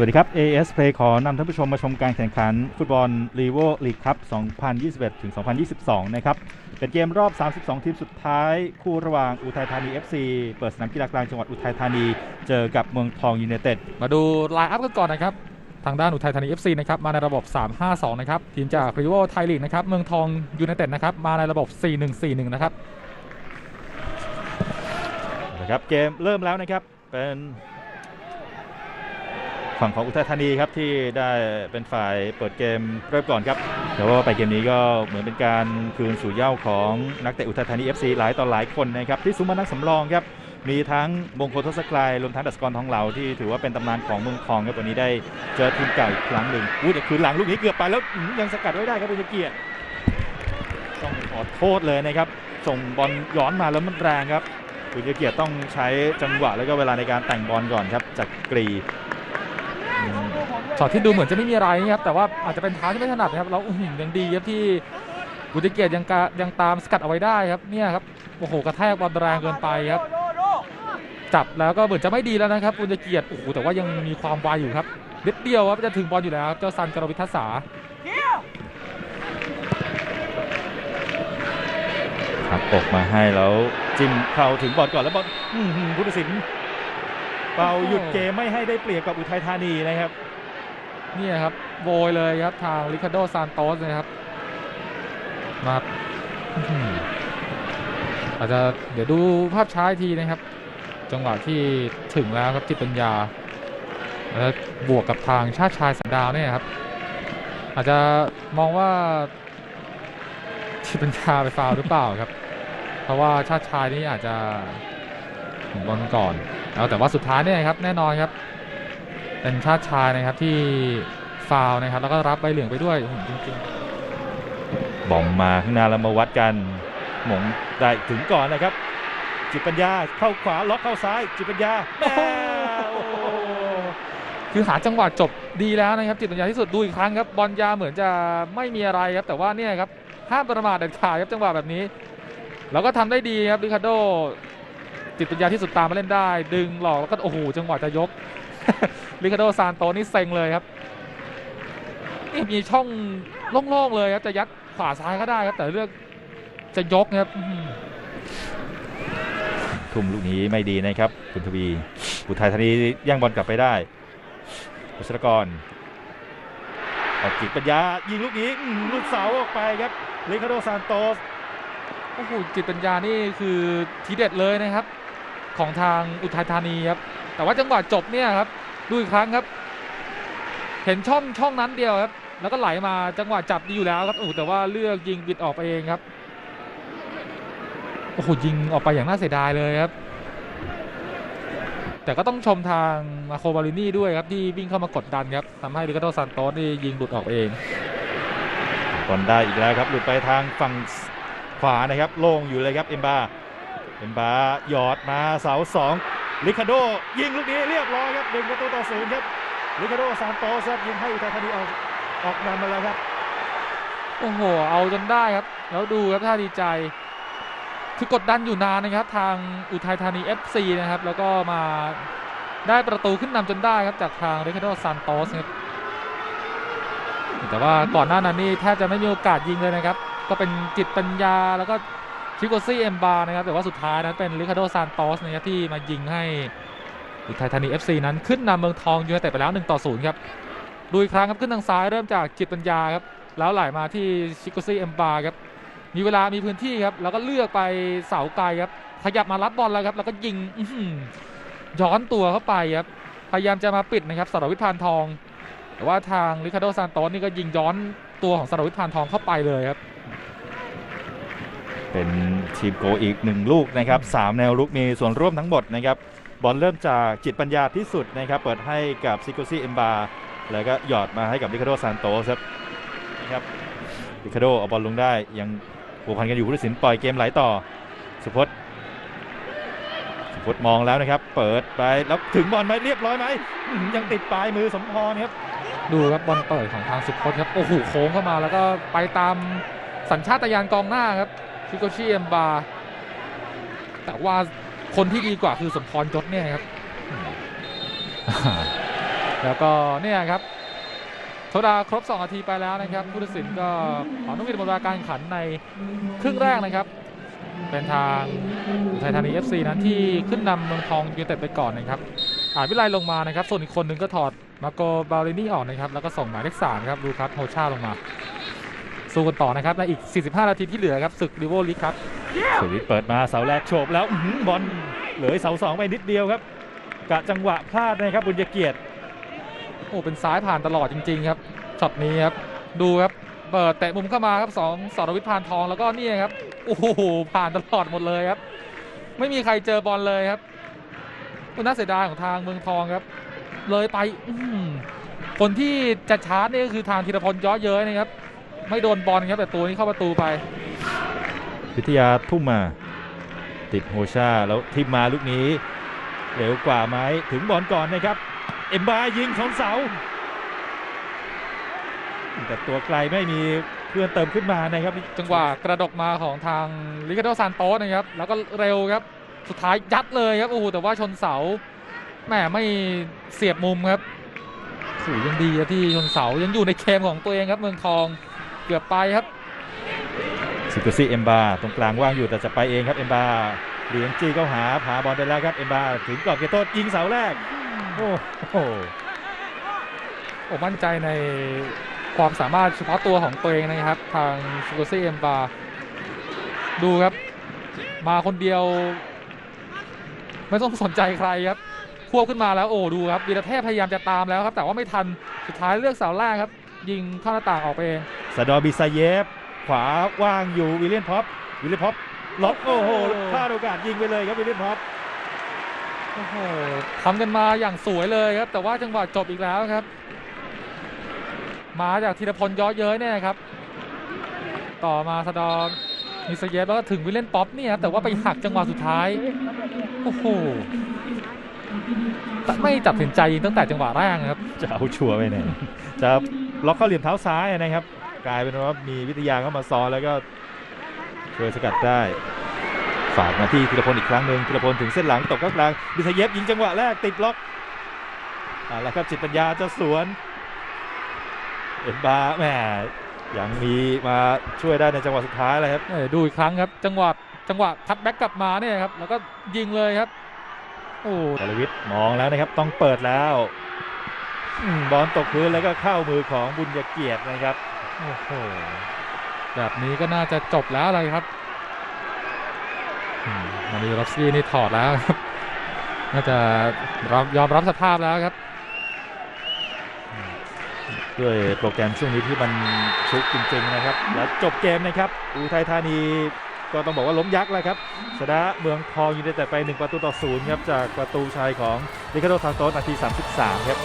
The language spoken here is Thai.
วัสดีครับ AS Play ขอนำท่านผู้ชมมาชมการแข่งขัน ฟุตบอลลีโวลีกครับ 2021 ถึง 2022 นะครับ เป็นเกมรอบ 32 ทีมสุดท้าย คู่ระหว่างอุทัยธานี FC เปิดสนามกีฬากลางจังหวัดอุทัยธานี เจอกับเมืองทองยูไนเต็ด มาดูไลน์อัพกันก่อนนะครับ ทางด้านอุทัยธานี FC นะครับ มาในระบบ 3-5-2 นะครับ ทีมจากริโวไทยลีกนะครับ เมืองทองยูไนเต็ดนะครับ มาในระบบ 4-1-4-1 นะครับนะครับ เกมเริ่มแล้วนะครับ เป็น ฝั่งของอุทัยธานีครับที่ได้เป็นฝ่ายเปิดเกมเริ่มก่อนครับแต่ว่าไปเกมนี้ก็เหมือนเป็นการคืนสู่เย้าของนักเตะอุทัยธานี FC หลายต่อหลายคนนะครับที่ซุ้มมานักสำรองครับมีทั้งมงคลทศกรายรวมทั้งดัสกรทองเหลาที่ถือว่าเป็นตำนานของเมืองทองครับวันนี้ได้เจอทีมเก่าอีกครั้งหนึ่งอู้แต่คืนหลังลูกนี้เกือบไปแล้วยังสกัดไว้ได้ครับบุญเกียรติต้องขอโทษเลยนะครับส่งบอลย้อนมาแล้วมันแรงครับคุณเกียรติต้องใช้จังหวะแล้วก็เวลาในการแต่งบอลก่อนครับจากกรี ช็อตที่ดูเหมือนจะไม่มีอะไรนะครับแต่ว่าอาจจะเป็นเท้าที่ไม่ถนัดนะครับแล้วอื้อหือยังดีครับที่บุญเกียรติยังกายังตามสกัดเอาไว้ได้ครับเนี่ยครับโอ้โหกระแทกบอลแรงเกินไปครับ จับแล้วก็เหมือนจะไม่ดีแล้วนะครับบุญเกียรติโอ้โหแต่ว่ายังมีความไวอยู่ครับนิดเดียวครับจะถึงบอลอยู่แล้วเจ้าซันกรวิทัศาครับออกมาให้แล้วจิ้มเข้าถึงบอลก่อนแล้วบอลพุทธศิลป์เป่าหยุดเกมไม่ให้ได้เปรียบกับอุทัยธานีนะครับ เนี่ยครับโวยเลยครับทางริคาโดซานโตสนะครับมาอาจจะเดี๋ยวดูภาพช้าทีนะครับ จังหวะที่ถึงแล้วครับจิตปัญญาแล้วบวกกับทางชาติชายสันดาวเนี่ยครับ อาจจะมองว่าจิตปัญญาไปฟาวหรือเปล่าครับ เพราะว่าชาติชายนี่อาจจะถึงบอลก่อนแล้วแต่ว่าสุดท้ายเนี่ยครับแน่นอนครับ เป็นชาติชายนะครับที่ฟาวล์นะครับ แล้วก็รับใบเหลืองไปด้วยโอ้โหจริงบอมมาข้างหน้าแล้วมาวัดกันหมงได้ถึงก่อนนะครับ จิตปัญญาเข้าขวาล็อกเข้าซ้าย จิตปัญญาแม่โอ้โหๆคือหาจังหวะจบดีแล้วนะครับ จิตปัญญาที่สุดดูอีกครั้งครับบอลยาวเหมือนจะไม่มีอะไรครับ แต่ว่าเนี่ยครับห้ามประมาทเด็ดขาดครับจังหวะแบบนี้ แล้วก็ทำได้ดีครับริคาร์โดจิตปัญญาที่สุดตามมาเล่นได้ ดึงหลอกแล้วก็โอ้โหจังหวะจะยก ริคาร์โดซานโตนี่เซ็งเลยครับนี่มีช่องโล่งๆเลยครับจะยัดขวาซ้ายก็ได้ครับ แต่เลือกจะยกนะครับอื้อหือทุ่มลูกนี้ไม่ดีนะครับคุณทวีอุทัยธานีย่างบอลกลับไปได้วัชรกรออกจิตปัญญายิงลูกนี้อื้อหือลูกเสาออกไปครับเลคาโดซานโตสโอ้โหจิตปัญญานี่คือทีเด็ดเลยนะครับ ของทางอุทัยธานีครับ แต่ว่าจังหวะจบเนี่ยครับดูอีกครั้งครับ เห็นช่องช่องนั้นเดียวครับ แล้วก็ไหลมาจังหวะจับดีอยู่แล้วครับโอ้แต่ว่าเลือกยิงบิดออกไปเองครับโอ้โหยิงออกไปอย่างน่าเสียดายเลยครับ แต่ก็ต้องชมทางมาโคบาลินี่ด้วยครับที่วิ่งเข้ามากดดันครับทำให้ลิคาโดซานโตสนี่ยิงหลุดออกเองบอลได้อีกแล้วครับหลุดไปทางฝั่งขวานะครับ โล่งอยู่เลยครับเอ็มบาเอ็มบาหยอดมาเสาสอง ลิคาโดยิงลูกนี้เรียบร้อยครับหนึ่งประตูต่อศูนย์ครับลิคาโดซานโตสครับยิงให้อุทัยธานีออกออกนำมาแล้วครับโอ้โห เอาจนได้ครับ แล้วดูครับท่าดีใจ คือกดดันอยู่นานนะครับ ทางอุทัยธานี FC นะครับ แล้วก็มาได้ประตูขึ้นนำจนได้ครับ จากทางเรคาโดซานโตสครับแต่ว่าก่อนหน้านั้นนี่แทบจะไม่มีโอกาสยิงเลยนะครับ ก็เป็นจิตปัญญาแล้วก็ ชิโกซี่เอ็มบานะครับแต่ว่าสุดท้ายนั้นเป็นริคาโดซานโตสนะครับที่มายิงให้อุทัยธานี FC นั้นขึ้นนำเมืองทองยูไนเต็ดไปแล้ว1ต่อ0ครับดูอีกครั้งครับขึ้นทางซ้ายเริ่มจากจิตปัญญาครับแล้วไหลมาที่ชิโกซี่เอ็มบาครับมีเวลามีพื้นที่ครับแล้วก็เลือกไปเสาไกลครับขยับมารับบอลแล้วครับแล้วก็ยิงย้อนตัวเข้าไปครับพยายามจะมาปิดนะครับสรวิทพานทอง แต่ว่าทางริคาโดซานโตสนี่ก็ยิงย้อนตัวของสรวิทพานทองเข้าไปเลยครับ เป็นทีมโกอีกหนึ่งลูกนะครับสามแนวรุกมีส่วนร่วมทั้งหมดนะครับบอลเริ่มจากจิตปัญญาที่สุดนะครับเปิดให้กับซิโกซี่เอ็มบาแล้วก็หยอดมาให้กับริคาโดซานโตสครับนะครับริคาโดเอาบอลลงได้ยังผูกพันกันอยู่ผู้ตัดสินปล่อยเกมไหลต่อสุพจน์สุพจน์มองแล้วนะครับ เปิดไปแล้วถึงบอลไหมเรียบร้อยไหมยังติดปลายมือสมพรครับดูครับบอลเปิดของทางสุพจน์ครับโอ้โหโค้งเข้ามาแล้วก็ไปตามสัญชาตญาณกองหน้าครับ ชิโกชิเอ็มบาแต่ว่าคนที่ดีกว่าคือสมพรยศเนี่ยครับคแล้วก็เนี่ยครับโทดาครบ 2 นาทีไปแล้วนะครับ ผู้ตัดสินก็ขอนุวินหมดเวลาการแข่งขันในครึ่งแรกนะครับ เป็นทางอุทัยธานี FC นั้นที่ขึ้นนำเมืองทองยูไนเต็ดไปก่อนนะครับอาจวิไลลงมานะครับ ส่วนอีกคนหนึ่งก็ถอดมาโกบาลินี่ออกนะครับ แล้วก็ส่งหมายเลขสามครับลูคัสโฮชาลงมา สู้กันต่อนะครับในอีก 45 นาทีที่เหลือครับศึกริโวลิกครับสุวิทย์เปิดมาเสาแรกโฉบแล้วอื้อหือบอลเหลือเสาสองไปนิดเดียวครับกะจังหวะพลาดนะครับบุญเกียรติโอ้เป็นซ้ายผ่านตลอดจริง ๆ ครับช็อตนี้ครับดูครับเปิดแตะมุมเข้ามาครับสองสรวิทย์พานทองแล้วก็นี่ครับโอ้โหผ่านตลอดหมดเลยครับ ไม่มีใครเจอบอลเลยครับก็น่าเสียดายของทางเมืองทองครับ เลยไปอื้อหือคนที่จะชาร์จนี่ก็คือทางธีรพลย้อเย้ยนะครับ ไม่โดนบอลครับแต่ตัวนี้เข้าประตูไป วิทยาทุ่มมา ติดโฮชาแล้วทิมมาลูกนี้เร็วกว่าไหมถึงบอลก่อนนะครับ เอ็มบายิงชนเสา แต่ตัวไกลไม่มีเพื่อนเติมขึ้นมานะครับจังหวะกระดกมาของทางลิคาโดซานโตสนะครับ แล้วก็เร็วครับสุดท้ายยัดเลยครับโอ้โหแต่ว่าชนเสาแหมไม่เสียบมุมครับสูยังดีครับที่ชนเสายังอยู่ในเกมของตัวเองครับเมืองทอง เกือบไปครับซิโกซี่เอ็มบาตรงกลางว่างอยู่แต่จะไปเองครับเอ็มบาเลี้ยงจี้เข้าหาผาบอลไปแล้วครับเอ็มบาถึงกรอบเขตโทษยิงเสาแรกโอ้โหโอ้มั่นใจในความสามารถเฉพาะตัวของตัวเองนะครับ ทางซูโกซี่เอ็มบาดูครับ มาคนเดียว ไม่ต้องสนใจใครครับควบขึ้นมาแล้วโอ้ดูครับวีรเทพพยายามจะตามแล้วครับ แต่ว่าไม่ทันสุดท้ายเลือกเสาแรกครับ ยิงเข้าหน้าต่างออกไปเองสะดอบิซาเยฟขวาว่างอยู่วิลเลียนพ็อปวิลเลียนพ็อปล็อกโอ้โหพลาดโอกาสยิงไปเลยครับวิลเลียนพ็อปโอ้โหทำกันมาอย่างสวยเลยครับ แต่ว่าจังหวะจบอีกแล้วครับ มาจากธีรพลย้อเย้ยเนี่ยครับ ต่อมาสะดอนมิสเยฟแล้วก็ถึงวิลเล่นป๊อปเนี่ยครับแต่ว่าไปหักจังหวะสุดท้ายโอ้โหแต่ไม่ตัดสินใจยิงตั้งแต่จังหวะแรกนะครับ จะเอาชัวร์ไปเนี่ยจะ ล็อกเข้าเหลี่ยมเท้าซ้ายนะครับ กลายเป็นว่ามีวิทยาเข้ามาซ้อนแล้วก็ช่วยสกัดได้ฝากมาที่ธีรพลอีกครั้งหนึ่งธีรพลถึงเส้นหลังตกเข้ากลางบิซาเยฟยิงจังหวะแรกติดล็อกเอาละครับจิตปัญญาจะสวนเอ็นบาร์แหมยังมีมาช่วยได้ในจังหวะสุดท้ายเลยครับเอ้ยดูอีกครั้งครับ จังหวะจังหวะทัดแบ็กกลับมาเนี่ยครับแล้วก็ยิงเลยครับโอ้กรวิทย์มองแล้วนะครับต้องเปิดแล้วอืม บอลตกพื้นแล้วก็เข้ามือของบุญยเกียรตินะครับโอ้โหแบบนี้ก็น่าจะจบแล้วเลยครับอืมมาริโอรอฟสกี้นี่ถอดแล้วครับ น่าจะรับยอมรับสภาพแล้วครับ ด้วยโปรแกรมช่วงนี้ที่มันชุกจริงๆนะครับ แล้วจบเกมนะครับ อุทัยธานีก็ต้องบอกว่าล้มยักษ์แล้วครับชนะเมืองทองยูไนเต็ดไป 1 ประตูต่อศูนย์ครับ จากประตูชัยของลิคาโดซานโตสนาที 33 ครับ